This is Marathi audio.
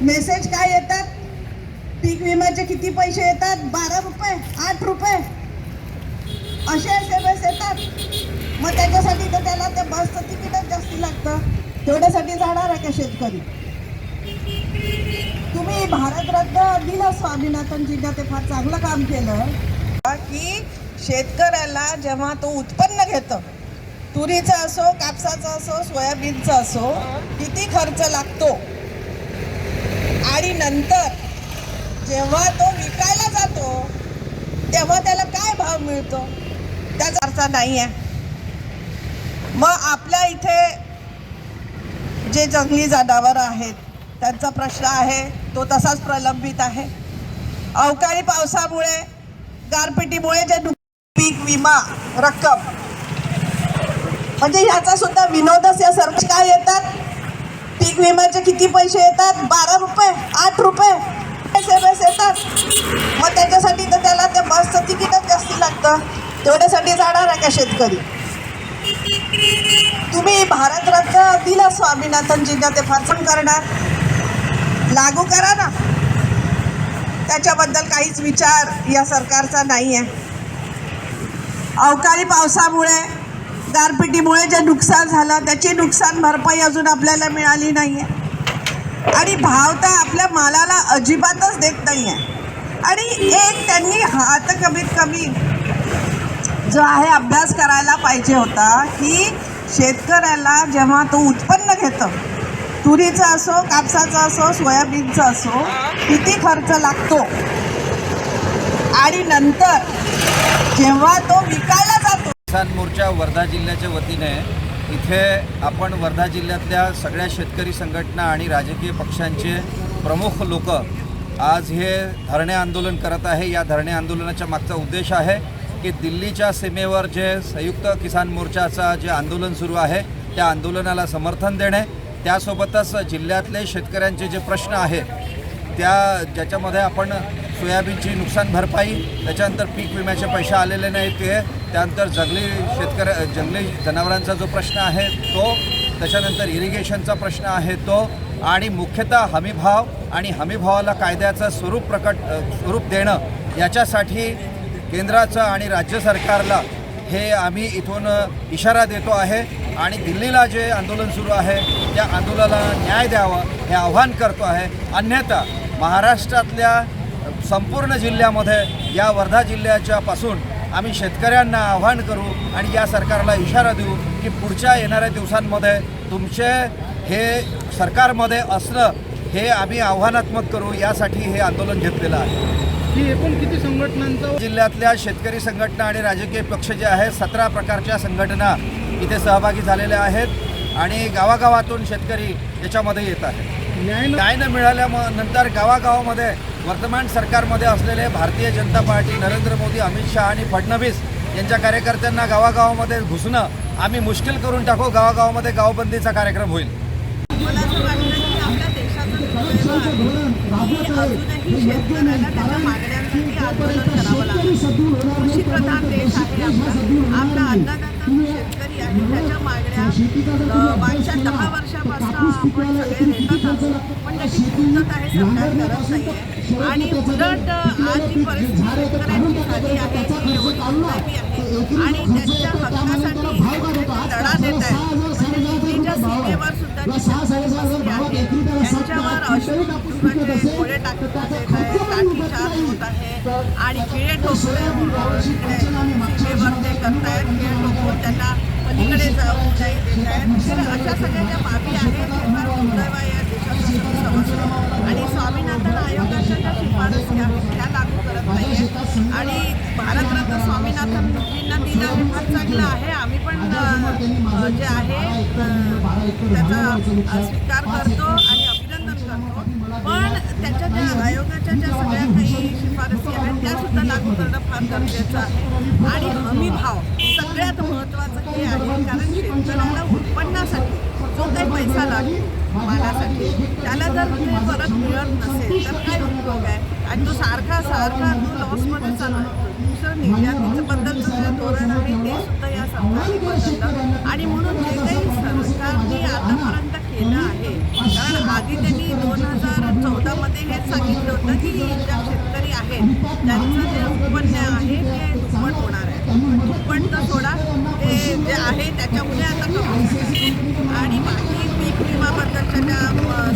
मेसेज काय येतात? पीक विम्याचे किती पैसे येतात? बारा रुपये आठ रुपये. असे एस एम एस येतात. मग त्याच्यासाठी तर त्याला त्या बसचं तिकीटच जास्ती लागतं. तेवढ्यासाठी जाणार आहे का शेतकरी? तुम्ही भारतरत्न दिलं स्वामीनाथनजींना ते फार चांगलं काम केलं. की शेतकऱ्याला जेव्हा तो उत्पन्न घेतो तुरीचं असो कापसाचं असो सोयाबीनचं असो किती खर्च लागतो? आणि नंतर जेव्हा तो विकायला जातो तेव्हा त्याला काय भाव मिळतो? त्याचा अर्थ नाही आहे मग आपल्या इथे जे जंगली जनावरं आहेत त्यांचा प्रश्न आहे तो तसाच प्रलंबित आहे. अवकाळी पावसामुळे गारपिटीमुळे जे पीक विमा रक्कम म्हणजे ह्याचा सुद्धा विनोदच या सर्व काय येतात? पीक विम्याचे किती पैसे येतात? बारा रुपये आठ रुपये एस एम एस येतात. मग त्याच्यासाठी तर त्याला त्या बसचं तिकीटच जास्ती लागतं. तेवढ्यासाठी जाणार आहे का शेतकरी? तुम्ही भारतरत्न दिला स्वामीनाथनजींना ते फारसण करणार. लागू करा ना. त्याच्याबद्दल काहीच विचार या सरकारचा नाही आहे अवकाळी पावसामुळे गारपिटीमुळे जे नुकसान झालं त्याची नुकसान भरपाई अजून आपल्याला मिळाली नाही आहे आणि भाव तर आपल्या मालाला अजिबातच देत नाही आहे आणि एक त्यांनी हात कमीत कमी जो आहे अभ्यास करायला पाहिजे होता की शेतकऱ्याला जेव्हा तो उत्पन्न घेतं तुरीचं असो कापसाचं असो सोयाबीनचं असो किती खर्च लागतो? आणि नंतर जेव्हा तो विकायला जातो किसान मोर्चा वर्धा जिल्ह्याच्या वतीने इथे आपण वर्धा जिल्ह्यातल्या सगळ्या शेतकरी संघटना आणि राजकीय पक्षांचे प्रमुख लोक आज हे धरणे आंदोलन करत आहे. या धरणे आंदोलनाच्या मागचा उद्देश आहे की दिल्लीच्या सीमेवर जे संयुक्त किसान मोर्चाचा जे आंदोलन सुरू आहे त्या आंदोलनाला समर्थन देणे त्यासोबतच जिल्ह्यातले शेतकऱ्यांचे जे प्रश्न आहेत त्या ज्याच्यामध्ये आपण सोयाबीनची नुकसान भरपाई त्याच्यानंतर पीक विम्याचे पैसे आलेले नाहीत ते. त्यानंतर जंगली शेतकऱ्या जंगली जनावरांचा जो प्रश्न आहे तो त्याच्यानंतर इरिगेशनचा प्रश्न आहे तो. आणि मुख्यतः हमीभाव आणि हमीभावाला कायद्याचं स्वरूप प्रकट स्वरूप देणं याच्यासाठी केंद्राचं आणि राज्य सरकारला हे आम्ही इथून इशारा देतो आहे. आणि दिल्लीला जे आंदोलन सुरू आहे त्या आंदोलनाला न्याय द्यावा हे आव्हान करतो आहे. अन्यथा महाराष्ट्रातल्या संपूर्ण जिल्ह्यामध्ये या वर्धा जिल्ह्याच्या पासून आम्ही शेतकऱ्यांना आव्हान करू आणि या सरकारला इशारा देऊ की पुढच्या येणाऱ्या दिवसांमध्ये तुमचे हे सरकारमध्ये असणं हे आम्ही आव्हानात्मक करू यासाठी हे आंदोलन घेतलेलं आहे. ही एकूण किती संघटनांचा जिल्ह्यातल्या शेतकरी संघटना आणि राजकीय पक्ष जे आहेत सतरा प्रकारच्या संघटना इथे सहभागी झालेल्या आहेत आणि गावागावातून शेतकरी याच्यामध्ये येत आहेत. न्याय न मिळाल्यानंतर गावागावामध्ये वर्तमान सरकारमध्ये असलेले भारतीय जनता पार्टी नरेंद्र मोदी अमित शहा आणि फडणवीस यांच्या कार्यकर्त्यांना गावागावामध्ये घुसणं आम्ही मुश्किल करून टाकू. गावागावामध्ये गावबंदीचा कार्यक्रम होईल. देश आहे आपला. अन्नदाता शेतकरी आहे. मागण्या मागच्या दहा वर्षापासून आपण सगळे देतात आहोत. पण त्याची पूर्तता हे सरकार करत नाही आहे आणि उलट आज जी परिस्थिती शेतकऱ्यांची झाली आहे ती एवढी दुर्दैवी आहे आणि त्यांच्या हक्कासाठी लढा देत आहेत. म्हणजे सीमेवर त्यांच्यावर अश्रू कुटुंबाचे गोळे टाकण्यात येत आहे. लाठीचार्ज होत आहे. आणि खिळे तिकडे सीमेवर ते करतायत. खिळे ठोकून त्यांना पलीकडे जाऊ नाही देत आहेत. तर अशा सगळ्या ज्या बाबी आहेत फार दुर्दैव या समजलं आणि स्वामीनाथन आयोगाच्या ज्या शिफारसी आहेत त्या लागू करत नाही आणि भारतरत्न स्वामीनाथनजींना दिलं हे फार चांगलं आहे. आम्ही पण जे आहे त्याचा स्वीकार करतो आणि अभिनंदन करतो. पण त्याच्या ज्या आयोगाच्या ज्या सगळ्या काही शिफारसी आहेत त्यासुद्धा लागू करणं फार गरजेचं आहे. आणि हमी भाव सगळ्यात महत्त्वाचं हे आहे कारण शेतकऱ्याला उत्पन्नासाठी जो काही पैसा लागतो मालासाठी त्याला जर ते परत मिळत नसेल तर काय उपयोग आहे? आणि तो सारखा सारखा तो लॉसमध्ये चालू दुसरं निर्यातीचं बद्दलचं जे धोरण आहे ते सुद्धा या सरकारने बदललं. आणि म्हणून जे काही सरकारने आतापर्यंत केलं आहे कारण आधी त्यांनी दोन हजार चौदामध्ये हेच सांगितलं होतं की ज्या शेतकरी आहेत त्यांचं जे उत्पन्न आहे ते दुप्पट होणार आहे. दुप्पट तर सोडा ते जे आहे त्याच्यामुळे आता कमी आणि बाकी पीक विमाबद्दलच्या ज्या